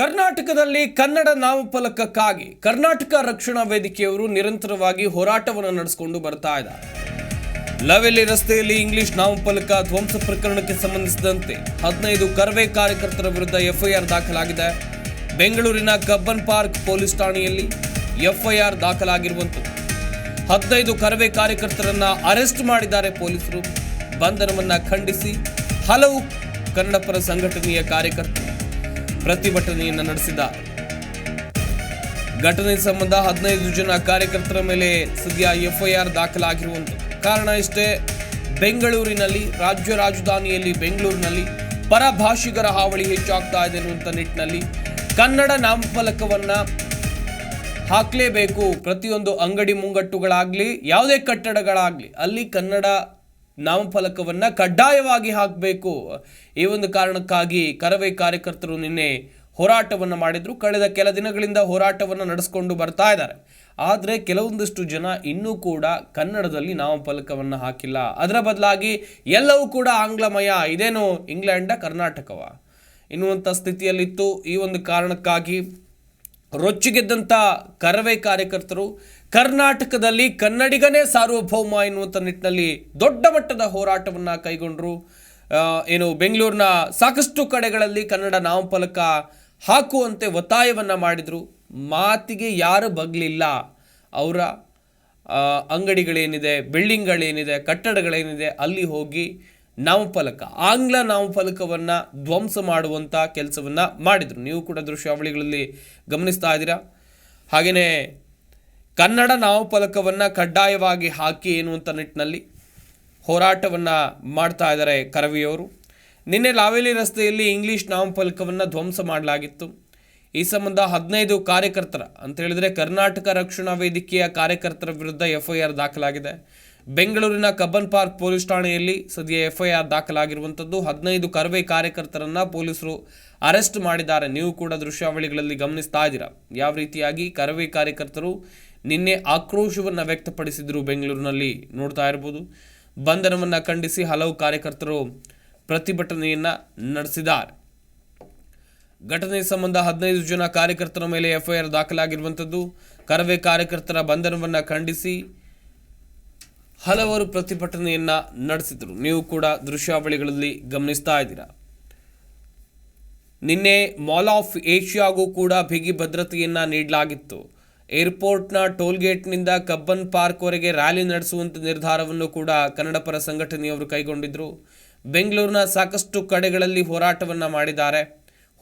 ಕರ್ನಾಟಕದಲ್ಲಿ ಕನ್ನಡ ನಾಮಫಲಕಕ್ಕಾಗಿ ಕರ್ನಾಟಕ ರಕ್ಷಣಾ ವೇದಿಕೆಯವರು ನಿರಂತರವಾಗಿ ಹೋರಾಟವನ್ನು ನಡೆಸಿಕೊಂಡು ಬರ್ತಾ ಇದ್ದಾರೆ. ಲವೆಲ್ಲಿ ರಸ್ತೆಯಲ್ಲಿ ಇಂಗ್ಲಿಷ್ ನಾಮಫಲಕ ಧ್ವಂಸ ಪ್ರಕರಣಕ್ಕೆ ಸಂಬಂಧಿಸಿದಂತೆ ಹದಿನೈದು ಕರವೇ ಕಾರ್ಯಕರ್ತರ ವಿರುದ್ಧ ಎಫ್ಐಆರ್ ದಾಖಲಾಗಿದೆ. ಬೆಂಗಳೂರಿನ ಕಬ್ಬನ್ ಪಾರ್ಕ್ ಪೊಲೀಸ್ ಠಾಣೆಯಲ್ಲಿ ಎಫ್ಐಆರ್ ದಾಖಲಾಗಿರುವಂಥದ್ದು ಹದಿನೈದು ಕರವೇ ಕಾರ್ಯಕರ್ತರನ್ನ ಅರೆಸ್ಟ್ ಮಾಡಿದ್ದಾರೆ ಪೊಲೀಸರು. ಬಂಧನವನ್ನ ಖಂಡಿಸಿ ಹಲವು ಕನ್ನಡಪರ ಸಂಘಟನೆಯ ಕಾರ್ಯಕರ್ತರು. ಪ್ರತಿಭಟನೆಯನ್ನು ನಡೆಸಿದ. ಘಟನೆ ಸಂಬಂಧ ಹದಿನೈದು ಜನ ಕಾರ್ಯಕರ್ತರ ಮೇಲೆ ಸದ್ಯ ಎಫ್ಐಆರ್ ದಾಖಲಾಗಿರುವಂಥದ್ದು ಕಾರಣ ಇಷ್ಟೇ, ಬೆಂಗಳೂರಿನಲ್ಲಿ, ರಾಜ್ಯ ರಾಜಧಾನಿಯಲ್ಲಿ ಬೆಂಗಳೂರಿನಲ್ಲಿ ಪರಭಾಷಿಗರ ಹಾವಳಿ ಹೆಚ್ಚಾಗ್ತಾ ಇದೆ ಅನ್ನುವಂಥ ನಿಟ್ಟಿನಲ್ಲಿ ಕನ್ನಡ ನಾಮಫಲಕವನ್ನು ಹಾಕಲೇಬೇಕು. ಪ್ರತಿಯೊಂದು ಅಂಗಡಿ ಮುಂಗಟ್ಟುಗಳಾಗಲಿ, ಯಾವುದೇ ಕಟ್ಟಡಗಳಾಗಲಿ, ಅಲ್ಲಿ ಕನ್ನಡ ನಾಮಫಲಕವನ್ನ ಕಡ್ಡಾಯವಾಗಿ ಹಾಕಬೇಕು. ಈ ಒಂದು ಕಾರಣಕ್ಕಾಗಿ ಕರವೇ ಕಾರ್ಯಕರ್ತರು ನಿನ್ನೆ ಹೋರಾಟವನ್ನು ಮಾಡಿದರು. ಕಳೆದ ಕೆಲ ದಿನಗಳಿಂದ ಹೋರಾಟವನ್ನು ನಡೆಸಿಕೊಂಡು ಬರ್ತಾ ಇದ್ದಾರೆ. ಆದರೆ ಕೆಲವೊಂದಷ್ಟು ಜನ ಇನ್ನೂ ಕೂಡ ಕನ್ನಡದಲ್ಲಿ ನಾಮಫಲಕವನ್ನು ಹಾಕಿಲ್ಲ. ಅದರ ಬದಲಾಗಿ ಎಲ್ಲವೂ ಕೂಡ ಆಂಗ್ಲಮಯ. ಇದೇನು ಇಂಗ್ಲೆಂಡ, ಕರ್ನಾಟಕವ? ಎನ್ನುವಂಥ ಸ್ಥಿತಿಯಲ್ಲಿತ್ತು. ಈ ಒಂದು ಕಾರಣಕ್ಕಾಗಿ ರೊಚ್ಚಿಗೆದ್ದಂಥ ಕರವೇ ಕಾರ್ಯಕರ್ತರು. ಕರ್ನಾಟಕದಲ್ಲಿ ಕನ್ನಡಿಗನೇ ಸಾರ್ವಭೌಮ ಎನ್ನುವಂಥ ನಿಟ್ಟಿನಲ್ಲಿ ದೊಡ್ಡ ಮಟ್ಟದ ಹೋರಾಟವನ್ನು ಕೈಗೊಂಡರು. ಏನು ಬೆಂಗಳೂರಿನ ಸಾಕಷ್ಟು ಕಡೆಗಳಲ್ಲಿ ಕನ್ನಡ ನಾಮಫಲಕ ಹಾಕುವಂತೆ ಒತ್ತಾಯವನ್ನು ಮಾಡಿದರು. ಮಾತಿಗೆ ಯಾರು ಬಗ್ಲಿಲ್ಲ. ಅವರ ಅಂಗಡಿಗಳೇನಿದೆ, ಬಿಲ್ಡಿಂಗ್ಗಳೇನಿದೆ, ಕಟ್ಟಡಗಳೇನಿದೆ, ಅಲ್ಲಿ ಹೋಗಿ ನಾಮಫಲಕ. ಆಂಗ್ಲ ನಾಮಫಲಕವನ್ನು ಧ್ವಂಸ ಮಾಡುವಂಥ ಕೆಲಸವನ್ನು ಮಾಡಿದರು. ನೀವು ಕೂಡ ದೃಶ್ಯಾವಳಿಗಳಲ್ಲಿ ಗಮನಿಸ್ತಾ ಇದ್ದೀರಾ? ಹಾಗೆಯೇ ಕನ್ನಡ ನಾಮಫಲಕವನ್ನು ಕಡ್ಡಾಯವಾಗಿ ಹಾಕಿ ಎನ್ನುವಂಥ ನಿಟ್ಟಿನಲ್ಲಿ ಹೋರಾಟವನ್ನು ಮಾಡ್ತಾ ಇದ್ದಾರೆ ಕರವಿಯವರು. ನಿನ್ನೆ ಲಾವೇಲಿ ರಸ್ತೆಯಲ್ಲಿ ಇಂಗ್ಲೀಷ್ ನಾಮಫಲಕವನ್ನು ಧ್ವಂಸ ಮಾಡಲಾಗಿತ್ತು. ಈ ಸಂಬಂಧ ಹದಿನೈದು ಕಾರ್ಯಕರ್ತರ, ಅಂತ ಹೇಳಿದರೆ ಕರ್ನಾಟಕ ರಕ್ಷಣಾ ವೇದಿಕೆಯ ಕಾರ್ಯಕರ್ತರ ವಿರುದ್ಧ ಎಫ್ಐಆರ್ ದಾಖಲಾಗಿದೆ. ಬೆಂಗಳೂರಿನ ಕಬ್ಬನ್ ಪಾರ್ಕ್ ಪೊಲೀಸ್ ಠಾಣೆಯಲ್ಲಿ ಸದ್ಯ ಎಫ್ಐಆರ್ ದಾಖಲಾಗಿರುವಂಥದ್ದು ಹದಿನೈದು ಕರವೇ ಕಾರ್ಯಕರ್ತರನ್ನ ಪೊಲೀಸರು ಅರೆಸ್ಟ್ ಮಾಡಿದ್ದಾರೆ. ನೀವು ಕೂಡ ದೃಶ್ಯಾವಳಿಗಳಲ್ಲಿ ಗಮನಿಸ್ತಾ ಇದ್ದೀರಾ? ಯಾವ ರೀತಿಯಾಗಿ ಕರವೇ ಕಾರ್ಯಕರ್ತರು ನಿನ್ನೆ ಆಕ್ರೋಶವನ್ನು ವ್ಯಕ್ತಪಡಿಸಿದ್ರು ಬೆಂಗಳೂರಿನಲ್ಲಿ ನೋಡ್ತಾ ಇರ್ಬೋದು. ಬಂಧನವನ್ನು ಖಂಡಿಸಿ ಹಲವು ಕಾರ್ಯಕರ್ತರು ಪ್ರತಿಭಟನೆಯನ್ನು ನಡೆಸಿದ್ದಾರೆ. ಘಟನೆ ಸಂಬಂಧ ಹದಿನೈದು ಜನ ಕಾರ್ಯಕರ್ತರ ಮೇಲೆ ಎಫ್ಐಆರ್ ದಾಖಲಾಗಿರುವಂಥದ್ದು ಕರವೇ ಕಾರ್ಯಕರ್ತರ ಬಂಧನವನ್ನು ಖಂಡಿಸಿ ಹಲವರು ಪ್ರತಿಭಟನೆಯನ್ನ ನಡೆಸಿದರು. ನೀವು ಕೂಡ ದೃಶ್ಯಾವಳಿಗಳಲ್ಲಿ ಗಮನಿಸ್ತಾ ಇದ್ದೀರಾ. ನಿನ್ನೆ ಮಾಲ್ ಆಫ್ ಏಷ್ಯಾಗೂ ಕೂಡ ಬಿಗಿ ಭದ್ರತೆಯನ್ನು ನೀಡಲಾಗಿತ್ತು. ಏರ್ಪೋರ್ಟ್ನ ಟೋಲ್ಗೇಟ್ನಿಂದ ಕಬ್ಬನ್ ಪಾರ್ಕ್ವರೆಗೆ ರ್ಯಾಲಿ ನಡೆಸುವಂಥ ನಿರ್ಧಾರವನ್ನು ಕೂಡ ಕನ್ನಡ ಪರ ಸಂಘಟನೆಯವರು ಕೈಗೊಂಡಿದ್ದರು ಬೆಂಗಳೂರಿನ ಸಾಕಷ್ಟು ಕಡೆಗಳಲ್ಲಿ ಹೋರಾಟವನ್ನು ಮಾಡಿದ್ದಾರೆ.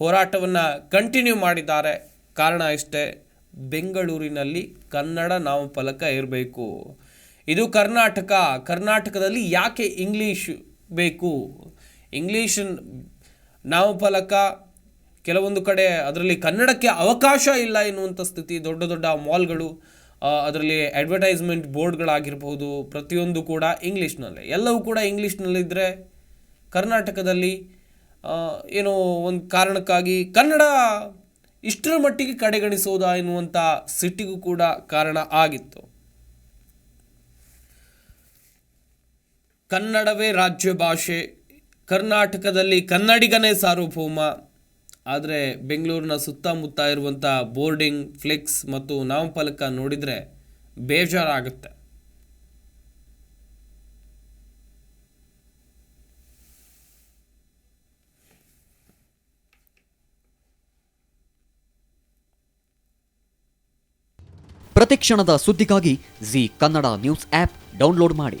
ಹೋರಾಟವನ್ನು ಕಂಟಿನ್ಯೂ ಮಾಡಿದ್ದಾರೆ. ಕಾರಣ ಇಷ್ಟೇ, ಬೆಂಗಳೂರಿನಲ್ಲಿ ಕನ್ನಡ ನಾಮಫಲಕ ಇರಬೇಕು ಇದು ಕರ್ನಾಟಕ. ಕರ್ನಾಟಕದಲ್ಲಿ ಯಾಕೆ ಇಂಗ್ಲೀಷ್ ಬೇಕು? ಇಂಗ್ಲೀಷ್ ನಾಮಫಲಕ ಕೆಲವೊಂದು ಕಡೆ ಅದರಲ್ಲಿ ಕನ್ನಡಕ್ಕೆ ಅವಕಾಶ ಇಲ್ಲ ಎನ್ನುವಂಥ ಸ್ಥಿತಿ, ದೊಡ್ಡ ದೊಡ್ಡ ಮಾಲ್ಗಳು ಅದರಲ್ಲಿ ಅಡ್ವರ್ಟೈಸ್ಮೆಂಟ್ ಬೋರ್ಡ್ಗಳಾಗಿರ್ಬೋದು, ಪ್ರತಿಯೊಂದು ಕೂಡ ಇಂಗ್ಲೀಷ್ನಲ್ಲೇ. ಎಲ್ಲವೂ ಕೂಡ ಇಂಗ್ಲೀಷ್ನಲ್ಲಿದ್ದರೆ ಕರ್ನಾಟಕದಲ್ಲಿ ಏನು ಒಂದು ಕಾರಣಕ್ಕಾಗಿ ಕನ್ನಡ ಇಷ್ಟರ ಮಟ್ಟಿಗೆ ಕಡೆಗಣಿಸೋದಾ ಎನ್ನುವಂಥ ಸಿಟ್ಟಿಗೂ ಕೂಡ ಕಾರಣ ಆಗಿತ್ತು. ಕನ್ನಡವೇ ರಾಜ್ಯ ಭಾಷೆ, ಕರ್ನಾಟಕದಲ್ಲಿ ಕನ್ನಡಿಗನೇ ಸಾರ್ವಭೌಮ. ಆದರೆ ಬೆಂಗಳೂರಿನ ಸುತ್ತಮುತ್ತ ಇರುವಂಥ ಬೋರ್ಡಿಂಗ್, ಫ್ಲೆಕ್ಸ್ ಮತ್ತು ನಾಮಫಲಕ ನೋಡಿದರೆ ಬೇಜಾರಾಗುತ್ತೆ. ಪ್ರತಿಕ್ಷಣದ ಸುದ್ದಿಗಾಗಿ Zee Kannada news app download ಮಾಡಿ.